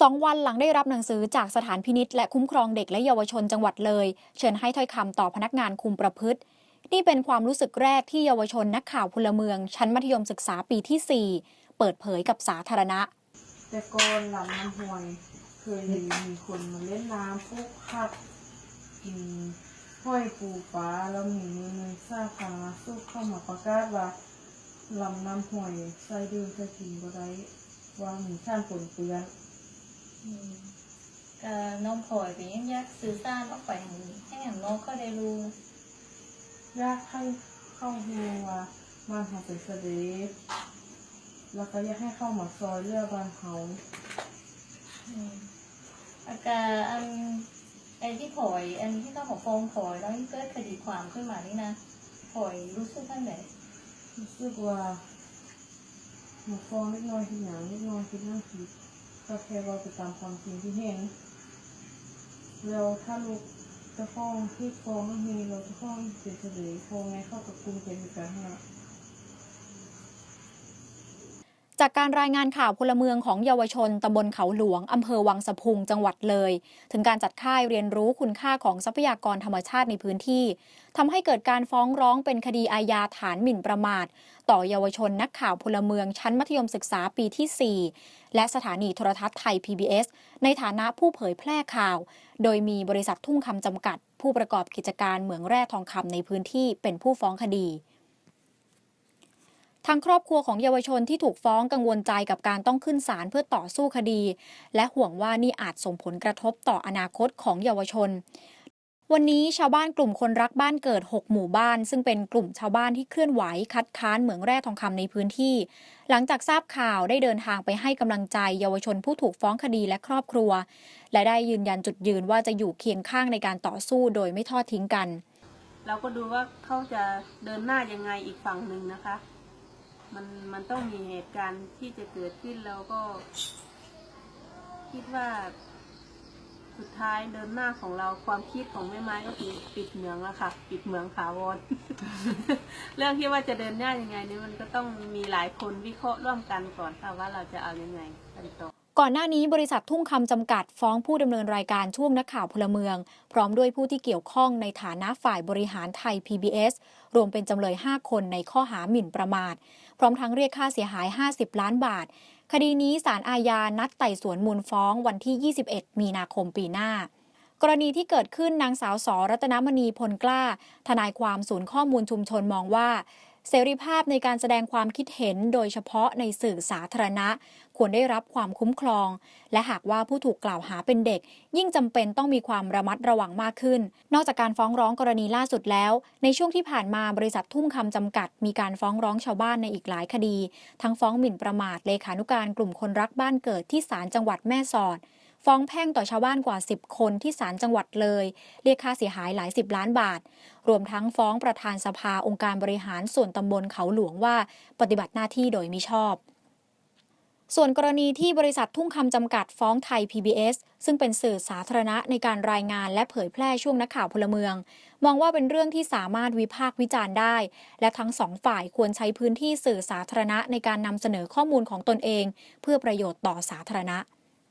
สองวันหลังได้รับหนังสือจากสถานพินิษและคุ้มครองเด็กและเยาวชนจังหวัดเลย เชิญให้ถ้อยคำต่อพนักงานคุมประพฤติ นี่เป็นความรู้สึกแรกที่เยาวชนนักข่าวพลเมือง ชั้นมัธยมศึกษาปีที่ 4 เปิดเผยกับสาธารณะ แต่ก่อนลำน้ำห้วย เคยเห็นมีคนมาเล่นน้ำพวกผักกินห้อยปูปลาแล้วมีมือหนึงซาพาสู้เข้ามาประกาศว่าลำน้ำห้วยใส่ดื่มใส่กินบ่ได้ว่ามีสารปนเปื้อน ก็น้องพลอยไปยังยากสื่อสารออกไปให้ห้อย่างน้องก็ได้รู้ยากให้เข้าหูว่าบ้านเขาเป็นเสด็จแล้วก็อยากให้เข้ามาซอยเรือบ้านเขาอาการอันไอ้ที่พลอย อันที่ต้องมาฟ้องพลอยแล้วที่เกิดคดีความขึ้นมานี่นะพลอยรู้สึกท่านไหนรู้สึกว่าหมูฟองเล็กน้อยทีหยังเล็กน้อยคิดนั่งคิด ก็แค่ว่าไปตามความจริงที่เห็นเราถ้าลูกจะฟ้องที่ฟ้องก็มีเราจะฟ้องเฉยๆฟ้องไงเข้ากับกลุ่มเป็นกันฮะ จากการรายงานข่าวพลเมืองของเยาวชนตำบลเขาหลวงอำเภอวังสะพุงจังหวัดเลย ถึงการจัดค่ายเรียนรู้คุณค่าของทรัพยากรธรรมชาติในพื้นที่ทำให้เกิดการฟ้องร้องเป็นคดีอาญาฐานหมิ่นประมาท ต่อเยาวชนนักข่าวพลเมืองชั้นมัธยมศึกษาปีที่ 4 และสถานีโทรทัศน์ไทย PBS ในฐานะผู้เผยแพร่ข่าว โดยมีบริษัททุ่งคำจำกัด ผู้ประกอบกิจการเหมืองแร่ทองคำในพื้นที่เป็นผู้ฟ้องคดี ทางครอบครัวของเยาวชนที่ถูกฟ้องกังวลใจกับการต้องขึ้นศาลเพื่อต่อสู้คดี และห่วงว่านี่อาจส่งผลกระทบต่ออนาคตของเยาวชนวันนี้ชาวบ้านกลุ่มคนรักบ้านเกิด 6 หมู่บ้าน ซึ่งเป็นกลุ่มชาวบ้านที่เคลื่อนไหวคัดค้านเหมืองแร่ทองคำในพื้นที่ หลังจากทราบข่าวได้เดินทางไปให้กำลังใจเยาวชนผู้ถูกฟ้องคดีและครอบครัว และได้ยืนยันจุดยืนว่าจะอยู่เคียงข้างในการต่อสู้โดยไม่ทอดทิ้งกัน เราก็ดูว่าเขาจะเดินหน้ายังไงอีกฝั่งหนึ่งนะคะ มันมันต้องมีเหตุการณ์ที่จะเกิดขึ้นแล้วก็ คิดว่า สุดท้ายเดินหน้าของเราความคิดของแม่ไม้ก็คือปิดเหมืองอะค่ะ ปิดเหมืองขาวร เรื่องที่ว่าจะเดินหน้ายังไงนี่มันก็ต้องมีหลายคนวิเคราะห์ร่วมกันก่อนค่ะว่าเราจะเอายังไงกันต่อ ก่อนหน้านี้บริษัททุ่งคำจำกัดฟ้องผู้ดำเนินรายการช่วงนักข่าวพลเมือง พร้อมด้วยผู้ที่เกี่ยวข้องในฐานะฝ่ายบริหารไทย PBS รวมเป็นจำเลย 5 คนในข้อหาหมิ่นประมาท พร้อมทั้งเรียกค่าเสียหาย 50 ล้านบาท คดีนี้ศาลอาญานัดไต่สวนมูลฟ้องวันที่ 21 มีนาคมปีหน้ากรณีที่เกิดขึ้นนางสาวสรัตนมณีพลกล้า ทนายความศูนย์ข้อมูลชุมชนมองว่า เสรีภาพในการแสดงความคิดเห็นโดยเฉพาะในสื่อสาธารณะ ควรได้รับความคุ้มครอง และหากว่าผู้ถูกกล่าวหาเป็นเด็ก ยิ่งจำเป็นต้องมีความระมัดระวังมากขึ้น นอกจากการฟ้องร้องกรณีล่าสุดแล้ว ในช่วงที่ผ่านมาบริษัททุ่งคำจำกัด มีการฟ้องร้องชาวบ้านในอีกหลายคดี ทั้งฟ้องหมิ่นประมาทเลขานุการกลุ่มคนรักบ้านเกิดที่ศาลจังหวัดแม่สอด ฟ้องแพ่งต่อชาวบ้านกว่า 10 คนที่ศาลจังหวัดเลย เรียกค่าเสียหายหลายสิบล้านบาท รวมทั้งฟ้องประธานสภาองค์การบริหารส่วนตำบลเขาหลวงว่า ปฏิบัติหน้าที่โดยมิชอบ ส่วนกรณีที่บริษัททุ่งคำจำกัดฟ้องไทย PBS ซึ่งเป็นสื่อสาธารณะในการรายงานและเผยแพร่ช่วงนักข่าวพลเมือง มองว่าเป็นเรื่องที่สามารถวิพากษ์วิจารณ์ได้ และทั้งสองฝ่ายควรใช้พื้นที่สื่อสาธารณะในการนำเสนอข้อมูลของตนเอง เพื่อประโยชน์ต่อสาธารณะ